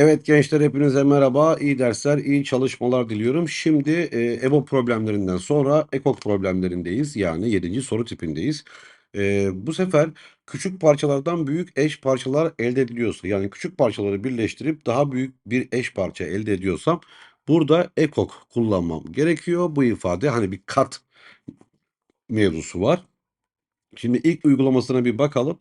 Evet gençler hepinize merhaba. İyi dersler, iyi çalışmalar diliyorum. Şimdi e, EBO problemlerinden sonra EKOK problemlerindeyiz. Yani 7. soru tipindeyiz. E, bu sefer küçük parçalardan büyük eş parçalar elde ediliyorsa yani küçük parçaları birleştirip daha büyük bir eş parça elde ediyorsam burada EKOK kullanmam gerekiyor. Bu ifade hani bir kat mevzusu var. Şimdi ilk uygulamasına bir bakalım.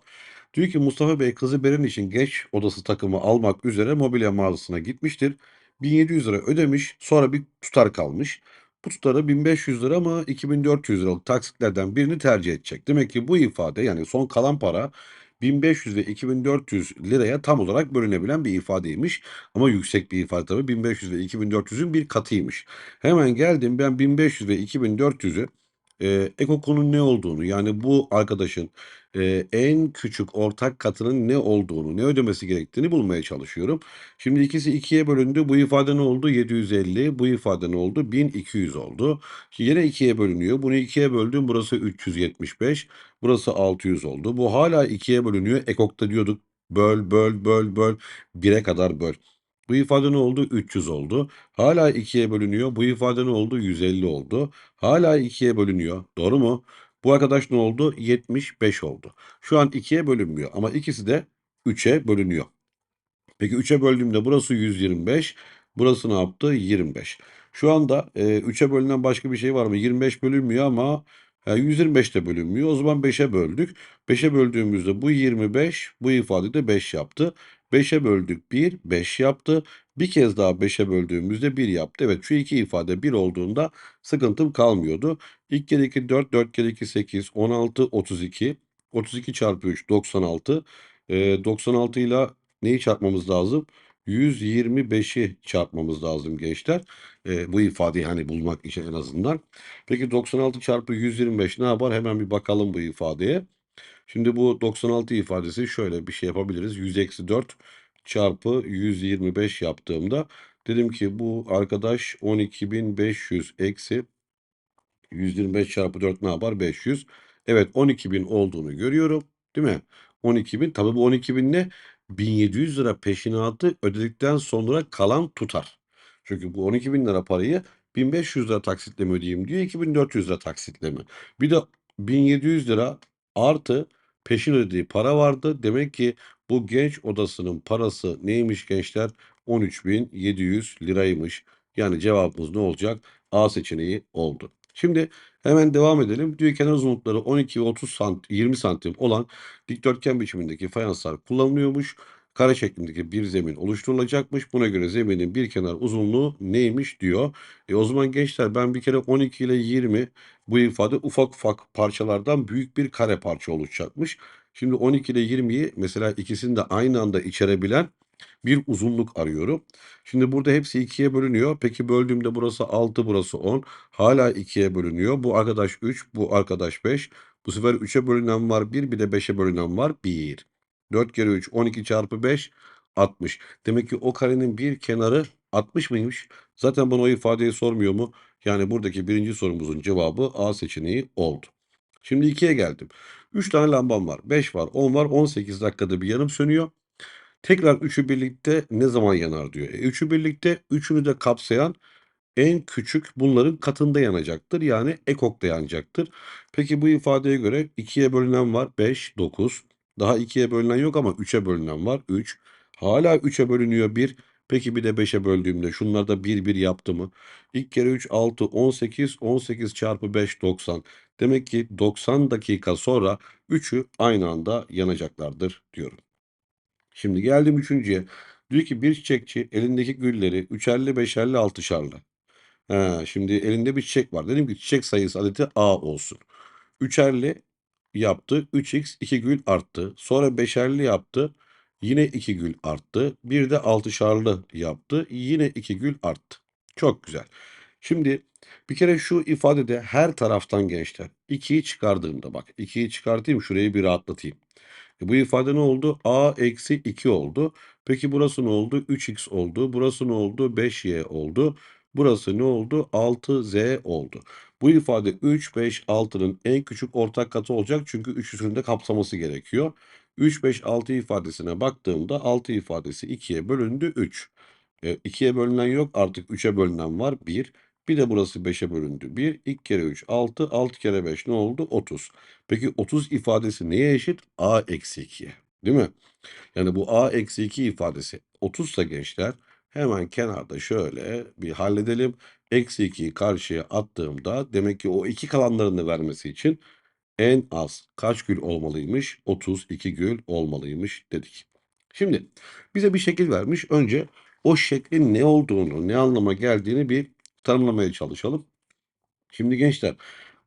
Diyor ki Mustafa Bey kızı Beren için genç odası takımı almak üzere mobilya mağazasına gitmiştir. 1700 lira ödemiş sonra bir tutar kalmış. Bu tutarı 1500 lira mı 2400 liralık taksitlerden birini tercih edecek. Demek ki bu ifade yani son kalan para 1500 ve 2400 liraya tam olarak bölünebilen bir ifadeymiş. Ama yüksek bir ifade tabii 1500 ve 2400'ün bir katıymış. Hemen geldim ben 1500 ve 2400'ü Eee, ekokonun ne olduğunu, yani bu arkadaşın, eee, en küçük ortak katının ne olduğunu, ne ödemesi gerektiğini bulmaya çalışıyorum. Şimdi ikisi 2'ye bölündü. Bu ifade ne oldu? 750. Bu ifade ne oldu? 1200 oldu. Şimdi yine 2'ye bölünüyor. Bunu 2'ye böldüm. Burası 375. Burası 600 oldu. Bu hala 2'ye bölünüyor. Ekok'ta diyorduk böl, böl, böl, böl. 1'e kadar böl. Bu ifade ne oldu? 300 oldu. Hala 2'ye bölünüyor. Bu ifade ne oldu? 150 oldu. Hala 2'ye bölünüyor. Doğru mu? Bu arkadaş ne oldu? 75 oldu. Şu an 2'ye bölünmüyor ama ikisi de 3'e bölünüyor. Peki 3'e böldüğümde burası 125. Burası ne yaptı? 25. Şu anda e, 3'e bölünen başka bir şey var mı? 25 bölünmüyor ama e, 125 de bölünmüyor. O zaman 5'e böldük. 5'e böldüğümüzde bu 25, bu ifade de 5 yaptı. 5'e böldük 1, 5 yaptı. Bir kez daha 5'e böldüğümüzde 1 yaptı. Evet şu iki ifade 1 olduğunda sıkıntım kalmıyordu. İlk kere 2 4, 4 kere 2 8, 16, 32. 32 çarpı 3 96. E, 96 ile neyi çarpmamız lazım? 125'i çarpmamız lazım gençler. E, bu ifadeyi hani bulmak için en azından. Peki 96 çarpı 125 ne yapar? Hemen bir bakalım bu ifadeye. Şimdi bu 96 ifadesi şöyle bir şey yapabiliriz. 100 eksi 4 çarpı 125 yaptığımda dedim ki bu arkadaş 12.500 eksi 125 çarpı 4 ne yapar? 500. Evet 12.000 olduğunu görüyorum. Değil mi? 12.000. Tabii bu 12.000 ne? 1700 lira peşinatı ödedikten sonra kalan tutar. Çünkü bu 12.000 lira parayı 1500 lira taksitle mi ödeyeyim diyor. 2400 lira taksitle mi? Bir de 1700 lira artı peşin ödediği para vardı. Demek ki bu genç odasının parası neymiş gençler? 13.700 liraymış. Yani cevabımız ne olacak? A seçeneği oldu. Şimdi hemen devam edelim. Diyor kenar uzunlukları 12 ve 30 sant 20 santim olan dikdörtgen biçimindeki fayanslar kullanılıyormuş. Kare şeklindeki bir zemin oluşturulacakmış. Buna göre zeminin bir kenar uzunluğu neymiş diyor. E o zaman gençler ben bir kere 12 ile 20 bu ifade ufak ufak parçalardan büyük bir kare parça oluşacakmış. Şimdi 12 ile 20'yi mesela ikisini de aynı anda içerebilen bir uzunluk arıyorum. Şimdi burada hepsi 2'ye bölünüyor. Peki böldüğümde burası 6, burası 10. Hala 2'ye bölünüyor. Bu arkadaş 3, bu arkadaş 5. Bu sefer 3'e bölünen var 1, bir de 5'e bölünen var 1. 4 kere 3, 12 çarpı 5, 60. Demek ki o karenin bir kenarı 60 mıymış? Zaten bana o ifadeyi sormuyor mu? Yani buradaki birinci sorumuzun cevabı A seçeneği oldu. Şimdi 2'ye geldim. 3 tane lambam var. 5 var, 10 var. 18 dakikada bir yanım sönüyor. Tekrar üçü birlikte ne zaman yanar diyor. E, üçü birlikte üçünü de kapsayan en küçük bunların katında yanacaktır. Yani ekokta yanacaktır. Peki bu ifadeye göre 2'ye bölünen var 5, 9. Daha 2'ye bölünen yok ama 3'e bölünen var 3. Hala 3'e bölünüyor 1. Peki bir de 5'e böldüğümde şunlar da 1 1 yaptı mı? İlk kere 3 6 18 18 çarpı 5 90. Demek ki 90 dakika sonra üçü aynı anda yanacaklardır diyorum. Şimdi geldim üçüncüye. Diyor ki bir çiçekçi elindeki gülleri üçerli, beşerli, altışarlı. He, şimdi elinde bir çiçek var. Dedim ki çiçek sayısı adeti A olsun. Üçerli yaptı. 3x 2 gül arttı. Sonra beşerli yaptı. Yine 2 gül arttı. Bir de altışarlı yaptı. Yine 2 gül arttı. Çok güzel. Şimdi bir kere şu ifadede her taraftan gençler 2'yi çıkardığımda bak 2'yi çıkartayım şurayı bir rahatlatayım. E bu ifade ne oldu? A eksi 2 oldu. Peki burası ne oldu? 3x oldu. Burası ne oldu? 5y oldu. Burası ne oldu? 6z oldu. Bu ifade 3, 5, 6'nın en küçük ortak katı olacak çünkü üçüsünü de kapsaması gerekiyor. 3, 5, 6 ifadesine baktığımda 6 ifadesi 2'ye bölündü 3. E, 2'ye bölünen yok artık 3'e bölünen var 1. Bir de burası 5'e bölündü 1. 2 kere 3 6. 6 kere 5 ne oldu? 30. Peki 30 ifadesi neye eşit? A eksi 2'ye. Değil mi? Yani bu A eksi 2 ifadesi 30 ise gençler hemen kenarda şöyle bir halledelim. Eksi 2'yi karşıya attığımda demek ki o iki kalanlarını vermesi için en az kaç gül olmalıymış? 32 gül olmalıymış dedik. Şimdi bize bir şekil vermiş. Önce o şeklin ne olduğunu, ne anlama geldiğini bir tanımlamaya çalışalım. Şimdi gençler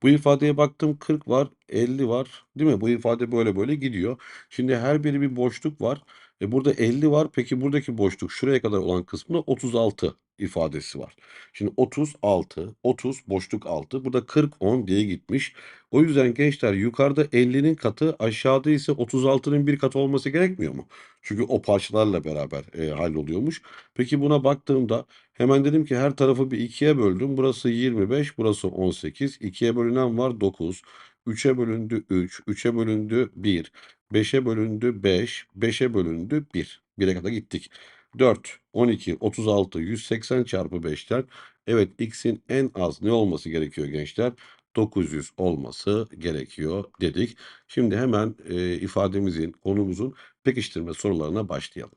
bu ifadeye baktım 40 var, 50 var, değil mi? Bu ifade böyle böyle gidiyor. Şimdi her biri bir boşluk var. E burada 50 var. Peki buradaki boşluk şuraya kadar olan kısmında 36 ifadesi var. Şimdi 36, 30 boşluk 6. Burada 40, 10 diye gitmiş. O yüzden gençler yukarıda 50'nin katı aşağıda ise 36'nın bir katı olması gerekmiyor mu? Çünkü o parçalarla beraber e, halloluyormuş. Peki buna baktığımda hemen dedim ki her tarafı bir ikiye böldüm. Burası 25, burası 18. 2'ye bölünen var 9. 3'e bölündü 3, 3'e bölündü 1, 5'e bölündü 5, 5'e bölündü 1. 1'e kadar gittik. 4, 12, 36, 180 çarpı 5'ten. Evet x'in en az ne olması gerekiyor gençler? 900 olması gerekiyor dedik. Şimdi hemen e, ifademizin, konumuzun pekiştirme sorularına başlayalım.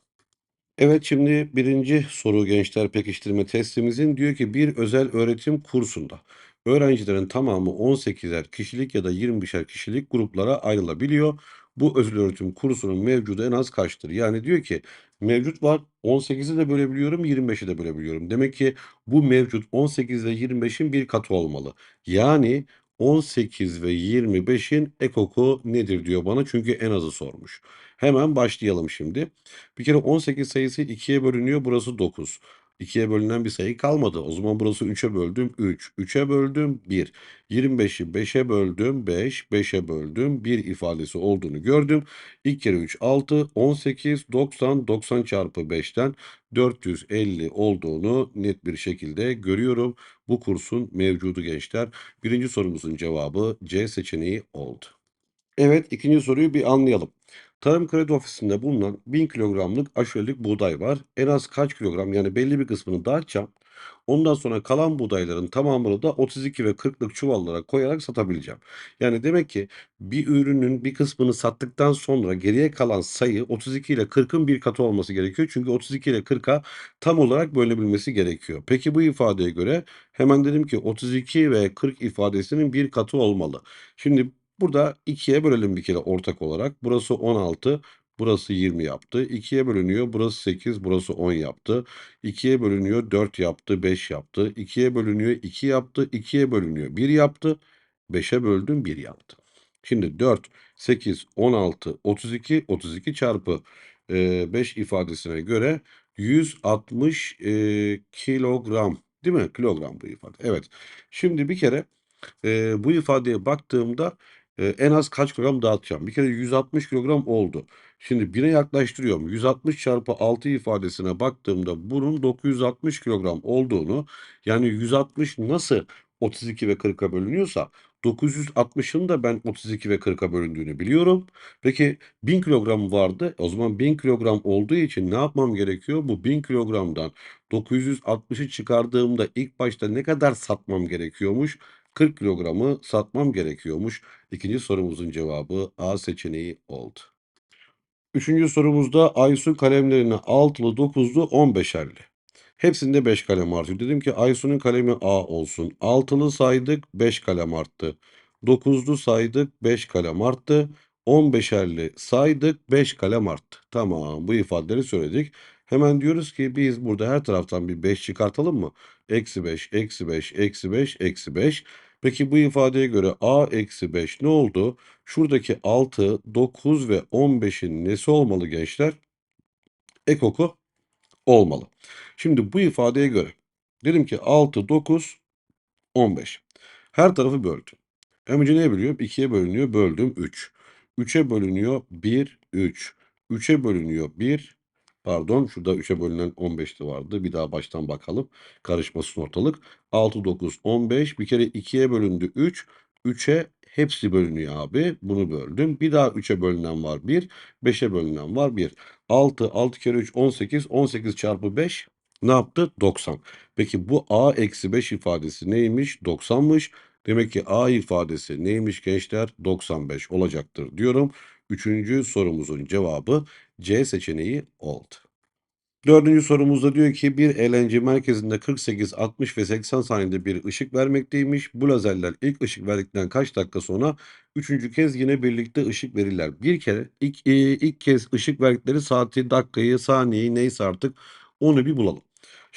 Evet şimdi birinci soru gençler pekiştirme testimizin diyor ki bir özel öğretim kursunda öğrencilerin tamamı 18'er kişilik ya da 20'şer kişilik gruplara ayrılabiliyor. Bu özel öğretim kursunun mevcudu en az kaçtır? Yani diyor ki mevcut var 18'i de bölebiliyorum 25'i de bölebiliyorum. Demek ki bu mevcut 18 ve 25'in bir katı olmalı. Yani 18 ve 25'in ekoku nedir diyor bana çünkü en azı sormuş. Hemen başlayalım şimdi. Bir kere 18 sayısı 2'ye bölünüyor. Burası 9. 2'ye bölünen bir sayı kalmadı. O zaman burası 3'e böldüm 3. 3'e böldüm 1. 25'i 5'e böldüm 5. 5'e böldüm 1 ifadesi olduğunu gördüm. 2 kere 3 6. 18 90. 90 çarpı 5'ten 450 olduğunu net bir şekilde görüyorum. Bu kursun mevcudu gençler. Birinci sorumuzun cevabı C seçeneği oldu. Evet, ikinci soruyu bir anlayalım. Tarım Kredi Ofisi'nde bulunan 1000 kilogramlık aşurelik buğday var. En az kaç kilogram yani belli bir kısmını dağıtacağım. Ondan sonra kalan buğdayların tamamını da 32 ve 40'lık çuvallara koyarak satabileceğim. Yani demek ki bir ürünün bir kısmını sattıktan sonra geriye kalan sayı 32 ile 40'ın bir katı olması gerekiyor. Çünkü 32 ile 40'a tam olarak bölünebilmesi gerekiyor. Peki bu ifadeye göre hemen dedim ki 32 ve 40 ifadesinin bir katı olmalı. Şimdi Burada 2'ye bölelim bir kere ortak olarak. Burası 16, burası 20 yaptı. 2'ye bölünüyor. Burası 8, burası 10 yaptı. 2'ye bölünüyor. 4 yaptı, 5 yaptı. 2'ye bölünüyor. 2 yaptı. 2'ye bölünüyor. 1 yaptı. 5'e böldüm 1 yaptı. Şimdi 4, 8, 16, 32, 32 çarpı e, 5 ifadesine göre 160 e, kilogram değil mi? Kilogram bu ifade. Evet. Şimdi bir kere e, bu ifadeye baktığımda Eee, en az kaç kilogram dağıtacağım? Bir kere 160 kilogram oldu. Şimdi 1'e yaklaştırıyorum. 160 çarpı 6 ifadesine baktığımda bunun 960 kilogram olduğunu yani 160 nasıl 32 ve 40'a bölünüyorsa 960'ın da ben 32 ve 40'a bölündüğünü biliyorum. Peki 1000 kilogram vardı. O zaman 1000 kilogram olduğu için ne yapmam gerekiyor? Bu 1000 kilogramdan 960'ı çıkardığımda ilk başta ne kadar satmam gerekiyormuş? 40 kilogramı satmam gerekiyormuş. İkinci sorumuzun cevabı A seçeneği oldu. Üçüncü sorumuzda Aysu kalemlerini altılı, dokuzlu, 15'erli. Hepsinde 5 kalem artıyor. Dedim ki Aysu'nun kalemi A olsun. Altılı saydık 5 kalem arttı. Dokuzlu saydık 5 kalem arttı. 15'erli saydık 5 kalem arttı. Tamam bu ifadeleri söyledik. Hemen diyoruz ki biz burada her taraftan bir 5 çıkartalım mı? Eksi 5, eksi 5, eksi 5, eksi 5. Peki bu ifadeye göre a eksi 5 ne oldu? Şuradaki 6, 9 ve 15'in nesi olmalı gençler? Ekoku olmalı. Şimdi bu ifadeye göre dedim ki 6, 9, 15. Her tarafı böldüm. Önce neye bölüyorum? 2'ye bölünüyor. Böldüm 3. 3'e bölünüyor 1, 3. 3'e bölünüyor 1, Pardon, şurada 3'e bölünen 15 de vardı. Bir daha baştan bakalım. Karışmasın ortalık. 6, 9, 15. Bir kere 2'ye bölündü 3. 3'e hepsi bölünüyor abi. Bunu böldüm. Bir daha 3'e bölünen var 1. 5'e bölünen var 1. 6, 6 kere 3, 18. 18 çarpı 5 ne yaptı? 90. Peki bu a eksi 5 ifadesi neymiş? 90'mış. Demek ki a ifadesi neymiş gençler? 95 olacaktır diyorum. Üçüncü sorumuzun cevabı C seçeneği oldu. Dördüncü sorumuzda diyor ki bir eğlence merkezinde 48, 60 ve 80 saniyede bir ışık vermekteymiş. Bu lazerler ilk ışık verdikten kaç dakika sonra üçüncü kez yine birlikte ışık verirler. Bir kere ilk, e, ilk kez ışık verdikleri saati, dakikayı, saniyeyi neyse artık onu bir bulalım.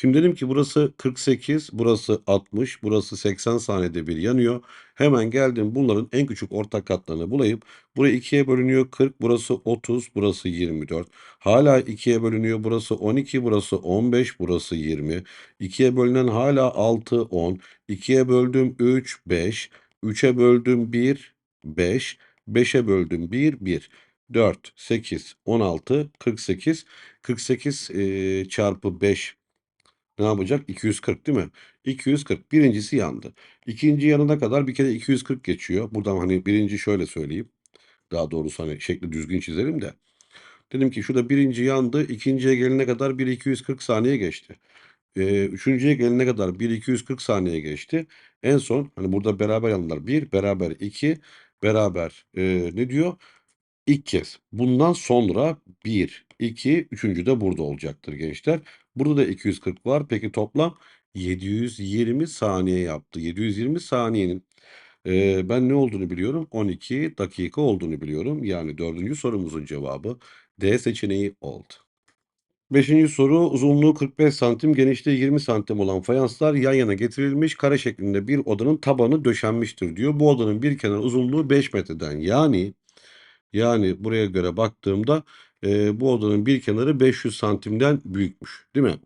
Şimdi dedim ki burası 48, burası 60, burası 80 saniyede bir yanıyor. Hemen geldim bunların en küçük ortak katlarını bulayım. Burayı ikiye bölünüyor 40, burası 30, burası 24. Hala 2'ye bölünüyor. Burası 12, burası 15, burası 20. 2'ye bölünen hala 6, 10. 2'ye böldüm 3, 5. 3'e böldüm 1, 5. 5'e böldüm 1, 1. 4, 8, 16, 48. 48 e, çarpı 5 ne yapacak? 240 değil mi? 240. Birincisi yandı. İkinci yanına kadar bir kere 240 geçiyor. Buradan hani birinci şöyle söyleyeyim. Daha doğrusu hani şekli düzgün çizelim de. Dedim ki şurada birinci yandı. ikinciye gelene kadar 1 240 saniye geçti. Ee, üçüncüye gelene kadar 1 240 saniye geçti. En son hani burada beraber yandılar. 1 beraber 2 beraber e, ne diyor? İlk kez. Bundan sonra 1, 2, üçüncü de burada olacaktır gençler. Burada da 240 var. Peki toplam 720 saniye yaptı. 720 saniyenin e, ben ne olduğunu biliyorum? 12 dakika olduğunu biliyorum. Yani dördüncü sorumuzun cevabı D seçeneği oldu. Beşinci soru uzunluğu 45 santim, genişliği 20 santim olan fayanslar yan yana getirilmiş kare şeklinde bir odanın tabanı döşenmiştir diyor. Bu odanın bir kenar uzunluğu 5 metreden yani yani buraya göre baktığımda e, bu odanın bir kenarı 500 santimden büyükmüş değil mi?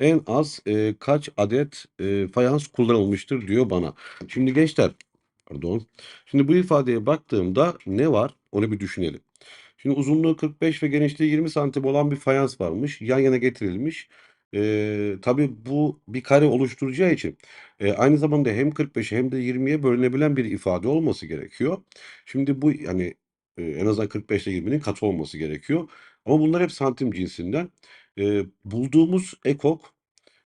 En az e, kaç adet e, fayans kullanılmıştır diyor bana. Şimdi gençler pardon. Şimdi bu ifadeye baktığımda ne var onu bir düşünelim. Şimdi uzunluğu 45 ve genişliği 20 santim olan bir fayans varmış. Yan yana getirilmiş. Ee, tabii bu bir kare oluşturacağı için e, aynı zamanda hem 45'e hem de 20'ye bölünebilen bir ifade olması gerekiyor. Şimdi bu yani e, en azından 45 ile 20'nin katı olması gerekiyor. Ama bunlar hep santim cinsinden. E, bulduğumuz ekok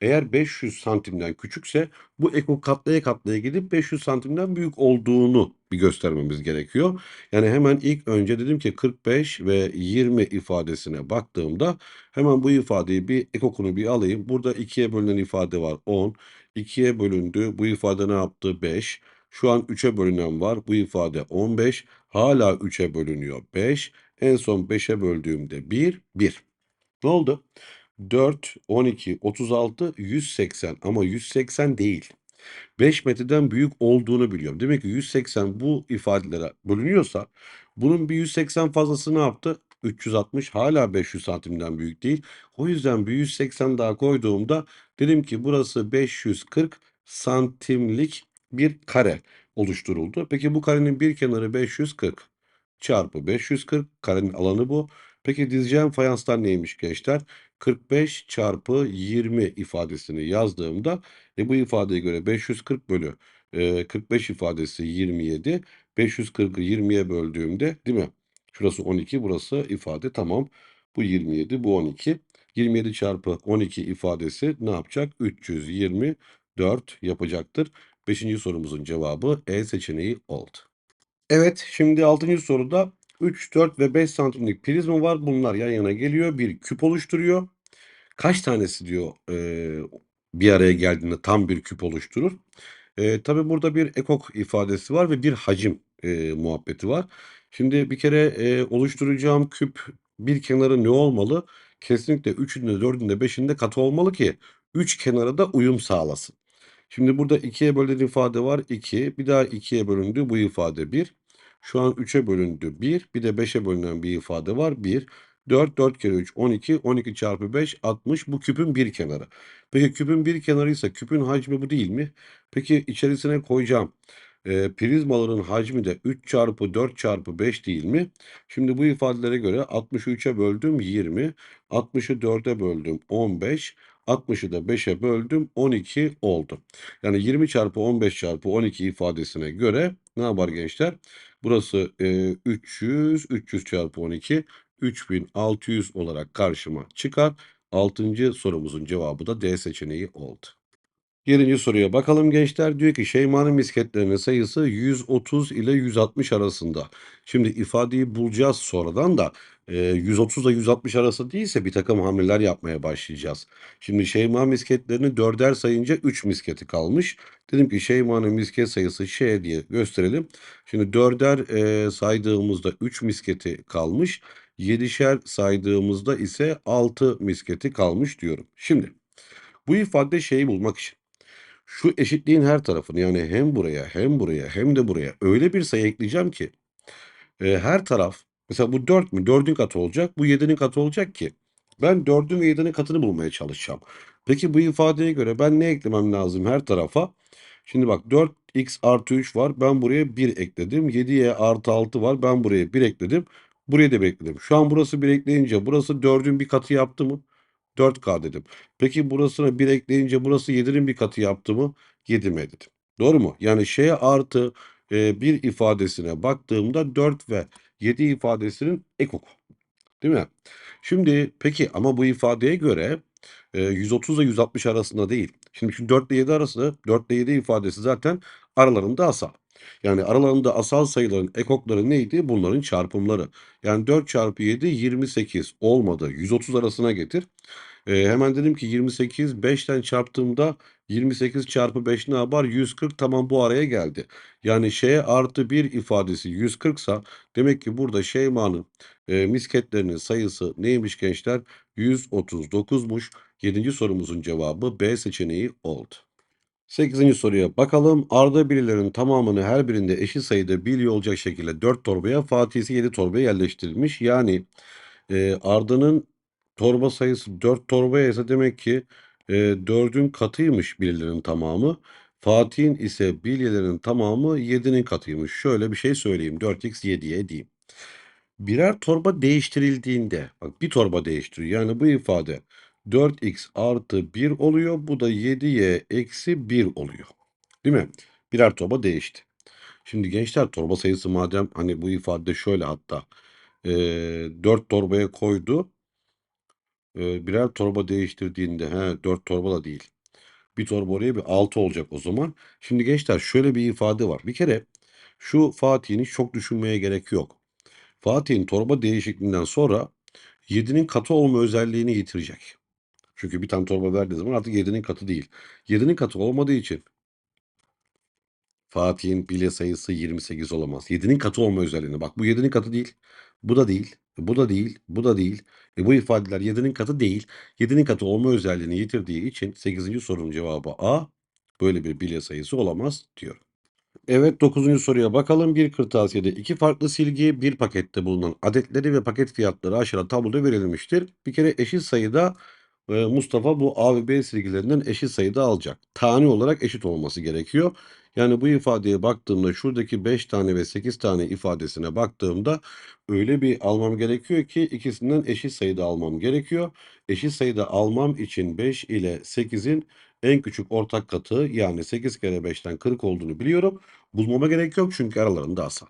eğer 500 santimden küçükse bu ekok katlaya katlaya gidip 500 santimden büyük olduğunu bir göstermemiz gerekiyor. Yani hemen ilk önce dedim ki 45 ve 20 ifadesine baktığımda hemen bu ifadeyi bir ekokunu bir alayım. Burada 2'ye bölünen ifade var 10. 2'ye bölündü. Bu ifade ne yaptı? 5. Şu an 3'e bölünen var. Bu ifade 15. Hala 3'e bölünüyor 5. En son 5'e böldüğümde 1, 1. Ne oldu? 4, 12, 36, 180 ama 180 değil. 5 metreden büyük olduğunu biliyorum. Demek ki 180 bu ifadelere bölünüyorsa bunun bir 180 fazlası ne yaptı? 360 hala 500 santimden büyük değil. O yüzden bir 180 daha koyduğumda dedim ki burası 540 santimlik bir kare oluşturuldu. Peki bu karenin bir kenarı 540 çarpı 540 karenin alanı bu. Peki dizeceğim fayanslar neymiş gençler? 45 çarpı 20 ifadesini yazdığımda e, bu ifadeye göre 540 bölü e, 45 ifadesi 27. 540'ı 20'ye böldüğümde değil mi? Şurası 12 burası ifade tamam. Bu 27 bu 12. 27 çarpı 12 ifadesi ne yapacak? 324 yapacaktır. Beşinci sorumuzun cevabı E seçeneği oldu. Evet, şimdi 6. soruda 3, 4 ve 5 santimlik prizma var. Bunlar yan yana geliyor. Bir küp oluşturuyor. Kaç tanesi diyor eee, bir araya geldiğinde tam bir küp oluşturur? Eee tabii burada bir ekok ifadesi var ve bir hacim eee, muhabbeti var. Şimdi bir kere eee, oluşturacağım küp bir kenarı ne olmalı? Kesinlikle 3'ünde, 4'ünde, 5'inde katı olmalı ki 3 kenara da uyum sağlasın. Şimdi burada 2'ye bölünen ifade var 2. Bir daha 2'ye bölündü bu ifade 1. Şu an 3'e bölündü 1. Bir de 5'e bölünen bir ifade var 1. 4, 4 kere 3, 12. 12 çarpı 5, 60. Bu küpün bir kenarı. Peki küpün bir kenarıysa küpün hacmi bu değil mi? Peki içerisine koyacağım Eee, prizmaların hacmi de 3 çarpı 4 çarpı 5 değil mi? Şimdi bu ifadelere göre 60'ı 3'e böldüm 20, 60'ı 4'e böldüm 15, 60'ı da 5'e böldüm 12 oldu. Yani 20 çarpı 15 çarpı 12 ifadesine göre ne yapar gençler? Burası eee 300, 300 çarpı 12, 3600 olarak karşıma çıkar. 6. sorumuzun cevabı da D seçeneği oldu. 7. soruya bakalım gençler. Diyor ki Şeyma'nın misketlerinin sayısı 130 ile 160 arasında. Şimdi ifadeyi bulacağız sonradan da e, 130 ile 160 arası değilse bir takım hamleler yapmaya başlayacağız. Şimdi Şeyma misketlerini dörder sayınca 3 misketi kalmış. Dedim ki Şeyma'nın misket sayısı şey diye gösterelim. Şimdi dörder e, saydığımızda 3 misketi kalmış. Yedişer saydığımızda ise 6 misketi kalmış diyorum. Şimdi bu ifade şeyi bulmak için şu eşitliğin her tarafını yani hem buraya hem buraya hem de buraya öyle bir sayı ekleyeceğim ki e, her taraf mesela bu 4 mü? 4'ün katı olacak. Bu 7'nin katı olacak ki ben 4'ün ve 7'nin katını bulmaya çalışacağım. Peki bu ifadeye göre ben ne eklemem lazım her tarafa? Şimdi bak 4x artı 3 var. Ben buraya 1 ekledim. 7y artı 6 var. Ben buraya 1 ekledim. Buraya da 1 ekledim. Şu an burası 1 ekleyince burası 4'ün bir katı yaptı mı? 4K dedim. Peki burasına 1 ekleyince burası 7'nin bir katı yaptı mı? 7M dedim. Doğru mu? Yani şeye artı e, 1 ifadesine baktığımda 4 ve 7 ifadesinin ekoku. Değil mi? Şimdi peki ama bu ifadeye göre e, 130 ile 160 arasında değil. Şimdi şu 4 ile 7 arası 4 ile 7 ifadesi zaten aralarında asal. Yani aralarında asal sayıların ekokları neydi? Bunların çarpımları. Yani 4 çarpı 7 28 olmadı. 130 arasına getir. Eee, hemen dedim ki 28 5'ten çarptığımda 28 çarpı 5 ne yapar? 140 tamam bu araya geldi. Yani şeye artı 1 ifadesi 140 sa demek ki burada Şeyma'nın eee, misketlerinin sayısı neymiş gençler? 139'muş. 7. sorumuzun cevabı B seçeneği oldu. 8. soruya bakalım. Arda birilerinin tamamını her birinde eşit sayıda bilye olacak şekilde 4 torbaya, Fatih ise 7 torbaya yerleştirilmiş. Yani e, Arda'nın torba sayısı 4 torbaya ise demek ki e, 4'ün katıymış bilyelerin tamamı. Fatih'in ise bilyelerin tamamı 7'nin katıymış. Şöyle bir şey söyleyeyim. 4x 7'ye diyeyim. Birer torba değiştirildiğinde, bak bir torba değiştiriyor. Yani bu ifade 4x artı 1 oluyor. Bu da 7y eksi 1 oluyor. Değil mi? Birer torba değişti. Şimdi gençler torba sayısı madem hani bu ifade şöyle hatta e, 4 torbaya koydu. E, birer torba değiştirdiğinde he 4 torba da değil. Bir torba oraya bir 6 olacak o zaman. Şimdi gençler şöyle bir ifade var. Bir kere şu Fatih'in çok düşünmeye gerek yok. Fatih'in torba değişikliğinden sonra 7'nin katı olma özelliğini yitirecek. Çünkü bir tane torba verdiği zaman artık 7'nin katı değil. 7'nin katı olmadığı için Fatih'in bilye sayısı 28 olamaz. 7'nin katı olma özelliğini. Bak bu 7'nin katı değil. Bu da değil. Bu da değil. Bu da değil. E bu ifadeler 7'nin katı değil. 7'nin katı olma özelliğini yitirdiği için 8. sorunun cevabı A. Böyle bir bilye sayısı olamaz diyor. Evet 9. soruya bakalım. Bir kırtasiyede iki farklı silgi bir pakette bulunan adetleri ve paket fiyatları aşağıda tabloda verilmiştir. Bir kere eşit sayıda Mustafa bu A ve B silgilerinden eşit sayıda alacak. Tane olarak eşit olması gerekiyor. Yani bu ifadeye baktığımda şuradaki 5 tane ve 8 tane ifadesine baktığımda öyle bir almam gerekiyor ki ikisinden eşit sayıda almam gerekiyor. Eşit sayıda almam için 5 ile 8'in en küçük ortak katı yani 8 kere 5'ten 40 olduğunu biliyorum. Bulmama gerek yok çünkü aralarında asal.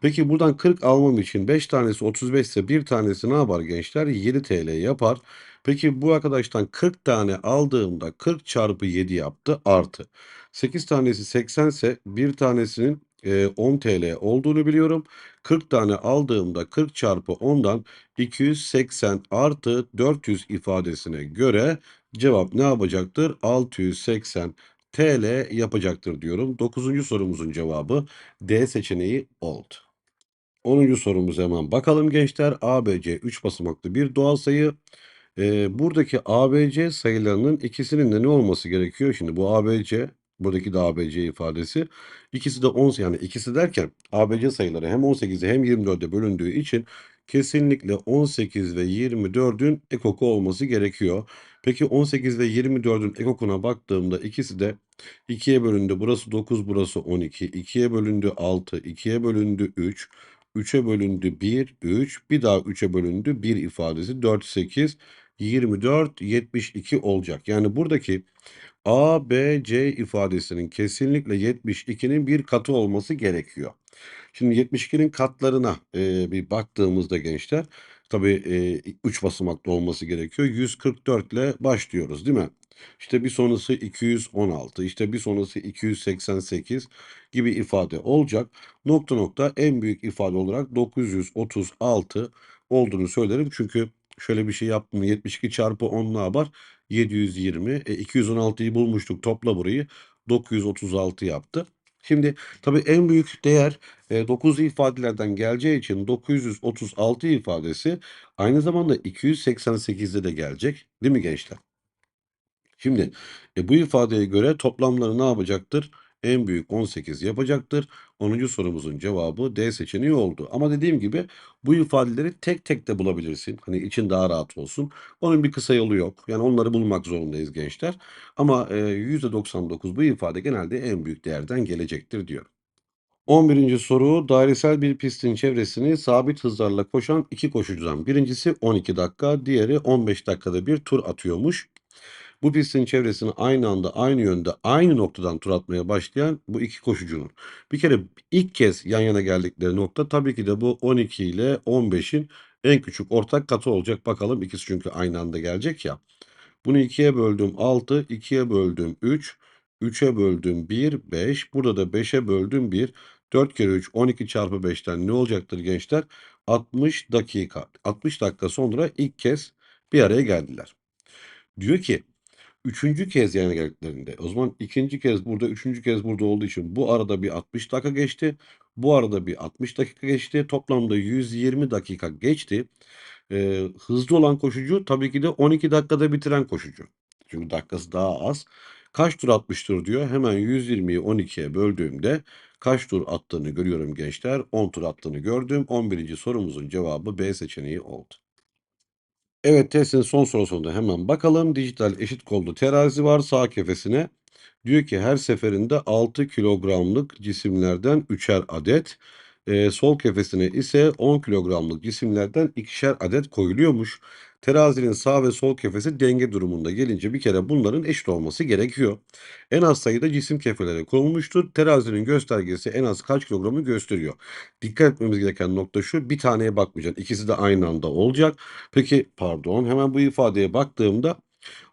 Peki buradan 40 almam için 5 tanesi 35 ise bir tanesi ne yapar gençler? 7 TL yapar. Peki bu arkadaştan 40 tane aldığımda 40 çarpı 7 yaptı artı. 8 tanesi 80 ise bir tanesinin e, 10 TL olduğunu biliyorum. 40 tane aldığımda 40 çarpı 10'dan 280 artı 400 ifadesine göre cevap ne yapacaktır? 680 TL yapacaktır diyorum. 9. sorumuzun cevabı D seçeneği oldu. 10. sorumuza hemen bakalım gençler. ABC 3 basamaklı bir doğal sayı. Ee, buradaki ABC sayılarının ikisinin de ne olması gerekiyor? Şimdi bu ABC, buradaki de ABC ifadesi. İkisi de 10 yani ikisi derken ABC sayıları hem 18'e hem 24'e bölündüğü için kesinlikle 18 ve 24'ün ekoku olması gerekiyor. Peki 18 ve 24'ün ekokuna baktığımda ikisi de 2'ye bölündü. Burası 9, burası 12. 2'ye bölündü 6, 2'ye bölündü 3, 3'e bölündü 1, 3, bir daha 3'e bölündü 1 ifadesi 4, 8, 24, 72 olacak. Yani buradaki A, B, C ifadesinin kesinlikle 72'nin bir katı olması gerekiyor. Şimdi 72'nin katlarına, eee, bir baktığımızda gençler, tabii, 3 basamaklı olması gerekiyor. 144 ile başlıyoruz, değil mi? İşte bir sonrası 216, işte bir sonrası 288 gibi ifade olacak. Nokta nokta en büyük ifade olarak 936 olduğunu söylerim. Çünkü şöyle bir şey yaptım. 72 çarpı 10 ne yapar? 720. E, 216'yı bulmuştuk. Topla burayı. 936 yaptı. Şimdi tabii en büyük değer e, 9'lu ifadelerden geleceği için 936 ifadesi aynı zamanda 288'de de gelecek. Değil mi gençler? Şimdi e, bu ifadeye göre toplamları ne yapacaktır? En büyük 18 yapacaktır. 10. sorumuzun cevabı D seçeneği oldu. Ama dediğim gibi bu ifadeleri tek tek de bulabilirsin. Hani için daha rahat olsun. Onun bir kısa yolu yok. Yani onları bulmak zorundayız gençler. Ama e, %99 bu ifade genelde en büyük değerden gelecektir diyor. 11. soru dairesel bir pistin çevresini sabit hızlarla koşan iki koşucudan birincisi 12 dakika, diğeri 15 dakikada bir tur atıyormuş. Bu pistin çevresini aynı anda, aynı yönde, aynı noktadan tur atmaya başlayan bu iki koşucunun bir kere ilk kez yan yana geldikleri nokta tabii ki de bu 12 ile 15'in en küçük ortak katı olacak. Bakalım ikisi çünkü aynı anda gelecek ya. Bunu 2'ye böldüm 6, 2'ye böldüm 3, 3'e böldüm 1, 5. Burada da 5'e böldüm 1. 4 kere 3, 12 çarpı 5'ten ne olacaktır gençler? 60 dakika. 60 dakika sonra ilk kez bir araya geldiler. Diyor ki Üçüncü kez yani geldiklerinde. O zaman ikinci kez burada, üçüncü kez burada olduğu için bu arada bir 60 dakika geçti. Bu arada bir 60 dakika geçti. Toplamda 120 dakika geçti. Eee, hızlı olan koşucu tabii ki de 12 dakikada bitiren koşucu. Çünkü dakikası daha az. Kaç tur atmıştır diyor. Hemen 120'yi 12'ye böldüğümde kaç tur attığını görüyorum gençler. 10 tur attığını gördüm. 11. sorumuzun cevabı B seçeneği oldu. Evet, testin son sorusuna hemen bakalım. Dijital eşit kollu terazi var sağ kefesine. Diyor ki her seferinde 6 kilogramlık cisimlerden 3'er adet, eee, sol kefesine ise 10 kilogramlık cisimlerden 2'şer adet koyuluyormuş. Terazinin sağ ve sol kefesi denge durumunda gelince bir kere bunların eşit olması gerekiyor. En az sayıda cisim kefeleri konulmuştur. Terazinin göstergesi en az kaç kilogramı gösteriyor. Dikkat etmemiz gereken nokta şu, bir taneye bakmayacaksın. İkisi de aynı anda olacak. Peki, pardon, hemen bu ifadeye baktığımda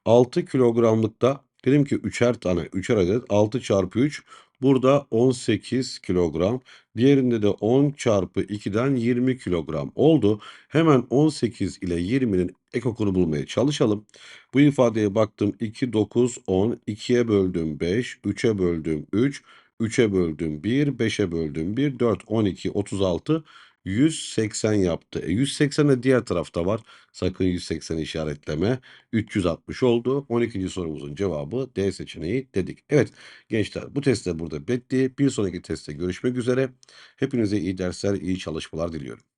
6 kilogramlıkta dedim ki üçer tane, üçer adet 6 çarpı 3 burada 18 kilogram. Diğerinde de 10 çarpı 2'den 20 kilogram oldu. Hemen 18 ile 20'nin ekokunu bulmaya çalışalım. Bu ifadeye baktım 2, 9, 10, 2'ye böldüm 5, 3'e böldüm 3, 3'e böldüm 1, 5'e böldüm 1, 4, 12, 36, 180 yaptı. E, 180 de diğer tarafta var. Sakın 180 işaretleme. 360 oldu. 12. sorumuzun cevabı D seçeneği dedik. Evet gençler bu test burada bitti. Bir sonraki testte görüşmek üzere. Hepinize iyi dersler, iyi çalışmalar diliyorum.